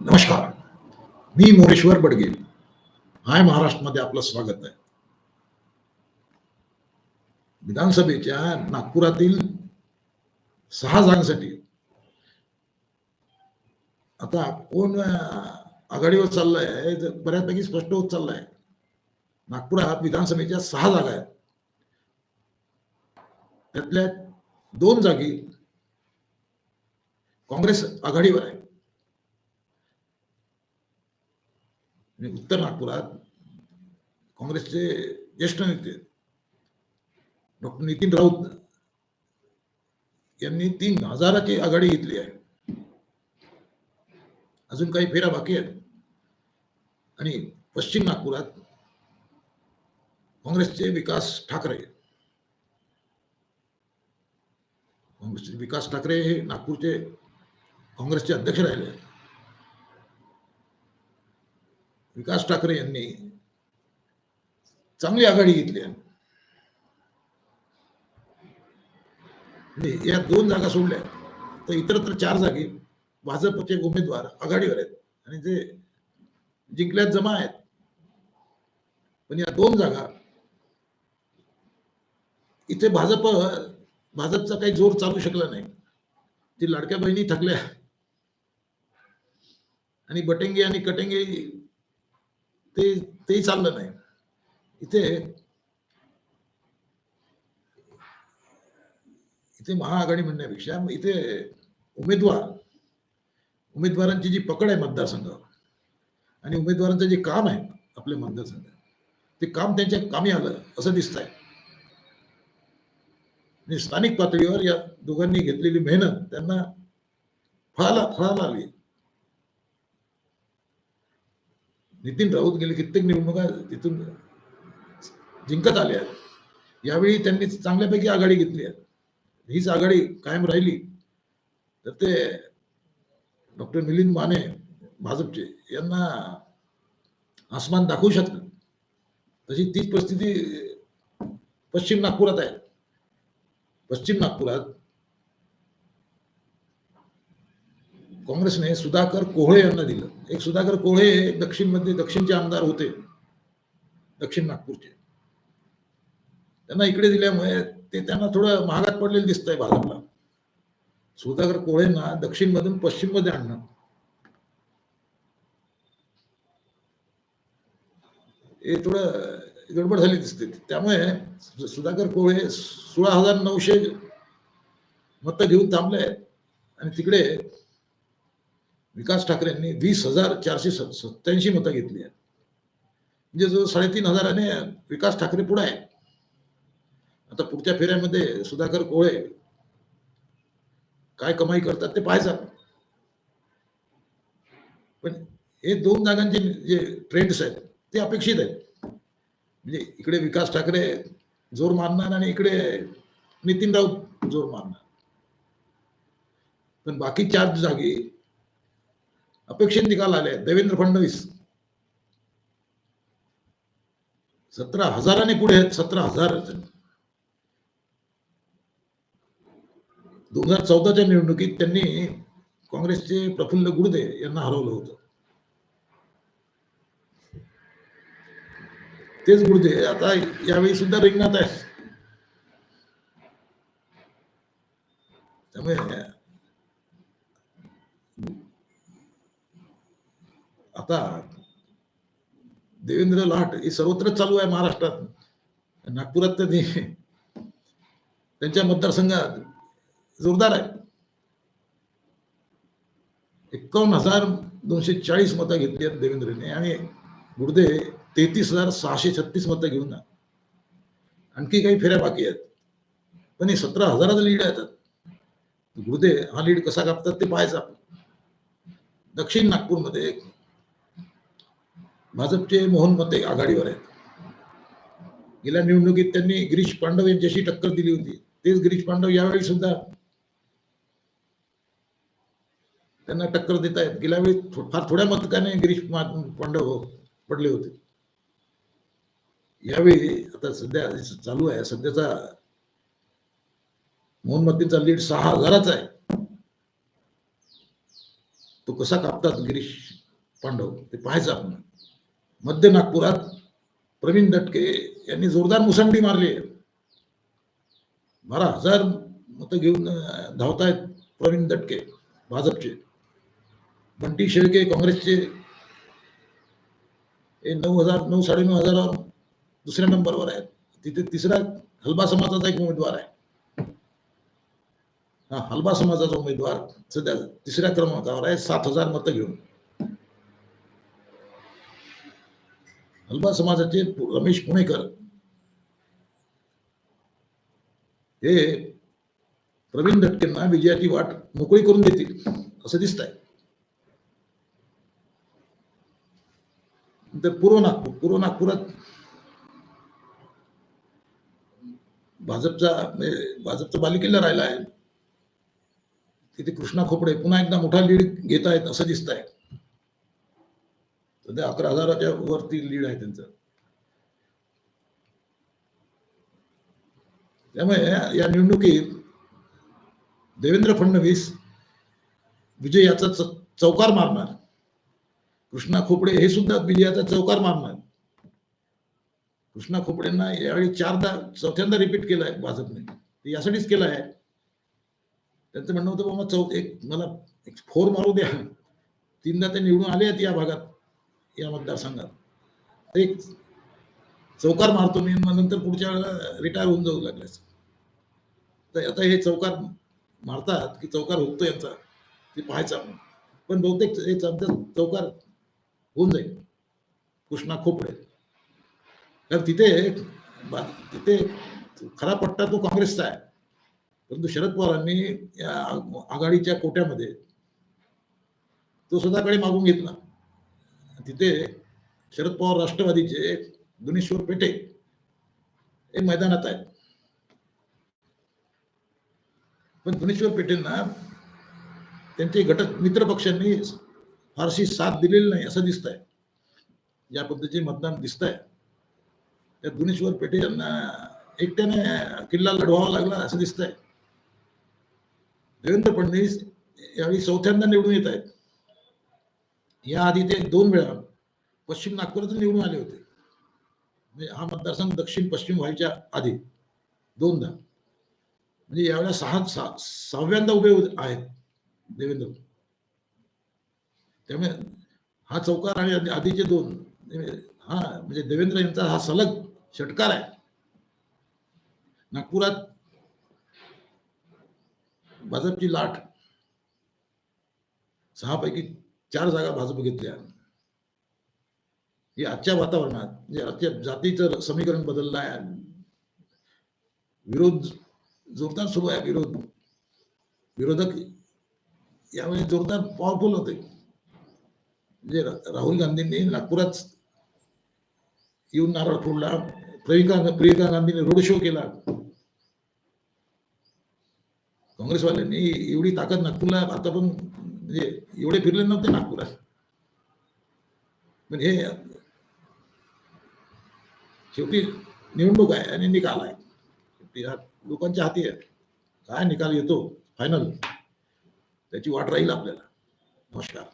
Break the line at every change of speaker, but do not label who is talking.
नमस्कार. मी मोरेश्वर बडगे. हाय महाराष्ट्रमध्ये आपलं स्वागत आहे. विधानसभेच्या नागपुरातील सहा जागांसाठी. आता कोण आघाडीवर चाललंय हे बऱ्यापैकी स्पष्ट होत चाललंय. नागपुरात विधानसभेच्या सहा जागा आहेत. त्यातल्या दोन जागी काँग्रेस आघाडीवर आहे. आणि उत्तर नागपुरात काँग्रेसचे ज्येष्ठ नेते डॉक्टर नितीन राऊत यांनी तीन हजाराची आघाडी घेतली आहे. अजून काही फेऱ्या बाकी आहेत. आणि पश्चिम नागपुरात काँग्रेसचे विकास ठाकरे. काँग्रेसचे विकास ठाकरे हे नागपूरचे काँग्रेसचे अध्यक्ष राहिले आहेत. विकास ठाकरे यांनी चांगली आघाडी घेतली आहे. म्हणजे या दोन जागा सोडल्या तर इतरत्र चार जागी भाजपचे उमेदवार आघाडीवर आहेत. आणि जे जिंकल्यात जमा आहेत. पण या दोन जागा इथे भाजप भाजपचा काही जोर चालू शकला नाही. ती लाडक्या बहिणी थकल्या. आणि बटेंगे आणि कटेंगे ते ते चाललं नाही. इथे इथे महाआघाडी म्हणण्यापेक्षा इथे उमेदवार उमेदवारांची जी पकड आहे मतदारसंघावर आणि उमेदवारांचं जे काम आहे आपल्या मतदारसंघात ते काम त्यांच्या कामी आलं असं दिसत आहे आणि स्थानिक पातळीवर या दोघांनी घेतलेली मेहनत त्यांना फळाला फळाला आली. नितीन राऊत गेले कित्येक निवडणुका तिथून जिंकत आल्या यावेळी त्यांनी चांगल्यापैकी आघाडी घेतली आहे. हीच आघाडी कायम राहिली. तर ते डॉक्टर मिलिंद माने भाजपचे यांना आसमान दाखवू शकतात तशी तीच परिस्थिती पश्चिम नागपुरात आहे. पश्चिम नागपुरात काँग्रेसने सुधाकर कोहळे यांना दिलं. एक सुधाकर कोहळे दक्षिणमध्ये दक्षिणचे आमदार होते. दक्षिण नागपूरचे. त्यांना इकडे दिल्यामुळे ते त्यांना थोडं महागात पडलेलं दिसतंय भाजपला. सुधाकर कोहळेंना दक्षिण मधून पश्चिममध्ये आणणं. हे थोडं गडबड झाली दिसते. त्यामुळे सुधाकर कोहळे सोळा हजार नऊशे मतं घेऊन थांबले आणि तिकडे विकास ठाकरेंनी वीस हजार चारशे सत्याऐंशी मतं घेतली आहेत. म्हणजे जो साडेतीन हजाराने विकास ठाकरे पुढे आहे आता पुढच्या फेऱ्यामध्ये सुधाकर कोळे काय कमाई करतात ते पाहायचं पण हे दोन जागांचे जे ट्रेंड्स आहेत ते अपेक्षित आहेत. म्हणजे इकडे विकास ठाकरे जोर मारणार आणि इकडे नितीन राऊत जोर मारणार पण बाकी चार जागी अपेक्षित निकाल आले. देवेंद्र फडणवीस. सतरा हजाराने पुढे आहेत. सतरा हजार दोन हजार चौदाच्या निवडणुकीत त्यांनी काँग्रेसचे प्रफुल्ल गुडदे यांना हरवलं होतं. तेच गुडदे आता यावेळी सुद्धा रिंगणात आहे त्यामुळे आता देवेंद्र लाट हे सर्वत्र चालू आहे महाराष्ट्रात. नागपुरात तर त्यांच्या मतदारसंघात जोरदार आहे. एकावन्न हजार दोनशे चाळीस मतं घेतली आहेत देवेंद्रने आणि गुरुदे तेहतीस हजार सहाशे छत्तीस मतं घेऊन आणखी काही फेऱ्या बाकी आहेत. पण हे सतरा हजाराचं लीड येतात त्यात हा लीड कसा कापतात ते पाहायचं आपण. दक्षिण नागपूरमध्ये भाजपचे मोहन मते आघाडीवर आहेत गेल्या निवडणुकीत त्यांनी गिरीश पांडव यांच्याशी टक्कर दिली होती. तेच गिरीश पांडव यावेळी सुद्धा त्यांना टक्कर देत आहेत. गेल्या वेळी फार थोड्या मतकाने गिरीश पांडव पडले होते. यावेळी आता सध्या चालू आहे. सध्याचा मोहन लीड सहा हजाराचा आहे. तो कसा कापतात गिरीश पांडव? ते पाहायचं आपण. मध्य नागपुरात प्रवीण दटके यांनी जोरदार मुसंडी मारली आहे. बारा हजार मतं घेऊन धावतायत प्रवीण दटके भाजपचे. बंटी शेळके काँग्रेसचे. हे नऊ हजार नऊ साडेनऊ हजारावर दुसऱ्या नंबरवर आहेत. तिथे तिसरा हलबा समाजाचा एक उमेदवार आहे. हा हलबा समाजाचा उमेदवार सध्या तिसऱ्या क्रमांकावर आहे सात हजार मतं घेऊन. हलबा समाजाचे रमेश पुणेकर हे प्रवीण दटकेंना विजयाची वाट मोकळी करून देतील असं दिसत आहे तर पूर्व नागपूर पूर्व नागपुरात भाजपचा म्हणजे भाजपचा बालिकेला राहिला आहे. तिथे कृष्णा खोपडे पुन्हा एकदा मोठा लीड घेत आहेत असं दिसत आहे सध्या अकरा हजाराच्या वरती लीड आहे त्यांचं. त्यामुळे या- निवडणुकीत देवेंद्र फडणवीस विजयाचा याचा चौकार मारणार. कृष्णा खोपडे हे सुद्धा विजयाचा चौकार मारणार. कृष्णा खोपडेंना यावेळी चारदा चौथ्यांदा रिपीट केलाय भाजपने. ते यासाठीच केलं आहे त्यांचं म्हणणं होतं बाबा चौ एक मला एक फोर मारू द्या. तीनदा ते निवडून आले आहेत या भागात. या मतदारसंघात. एक चौकार मारतो मी मग नंतर पुढच्या वेळेला रिटायर होऊन जाऊ लागल्यास तर आता हे चौकार मारतात की चौकार होतो यांचा ते पाहायचं आपण. पण बहुतेक हे चौकार होऊन जाईल. कृष्णा खोपडे. कारण तिथे तिथे खरा पट्टा तो काँग्रेसचा आहे. परंतु शरद पवारांनी या आघाडीच्या कोट्यामध्ये तो स्वतःकडे मागून घेतला. तिथे शरद पवार राष्ट्रवादीचे गुणेश्वर पेठे हे मैदानात आहेत. पण गुणेश्वर पेठेंना त्यांचे घटक मित्र पक्षांनी फारशी साथ दिलेली नाही असं दिसत आहे या पद्धतीचे मतदान दिसत आहे त्यात गुणेश्वर पेठे यांना एकट्याने किल्ला लढवावा लागला असं दिसत आहे देवेंद्र फडणवीस यावेळी चौथ्यांदा निवडून येत आहेत. याआधी ते दोन वेळा पश्चिम नागपुरातून निवडून आले होते. म्हणजे हा मतदारसंघ दक्षिण पश्चिम व्हायच्या आधी दोनदा. म्हणजे यावेळेला सहा सहा- सहाव्यांदा उभे आहेत देवेंद्र. त्यामुळे हा चौकार आणि आधीचे दोन म्हणजे हा म्हणजे देवेंद्र यांचा हा सलग षटकार आहे. नागपुरात भाजपची लाट सहापैकी चार जागा भाजप घेतल्या. हे आजच्या वातावरणात म्हणजे आजच्या जातीचं समीकरण बदललं आहे. विरोध जोरदार सुरू आहे विरोध. विरोधक यावेळी जोरदार पॉवरफुल होते. म्हणजे राहुल गांधींनी नागपुरात येऊन नारळ फोडला प्रियंका प्रियंका गांधीने रोड शो केला. काँग्रेसवाल्यांनी एवढी ताकद नागपूरला आता पण म्हणजे एवढे फिरले नव्हते नागपुरात. पण हे शेवटी निवडणूक आहे आणि निकाल आहे. शेवटी लोकांच्या हाती आहे. काय निकाल येतो? फायनल त्याची वाट राहील आपल्याला. नमस्कार.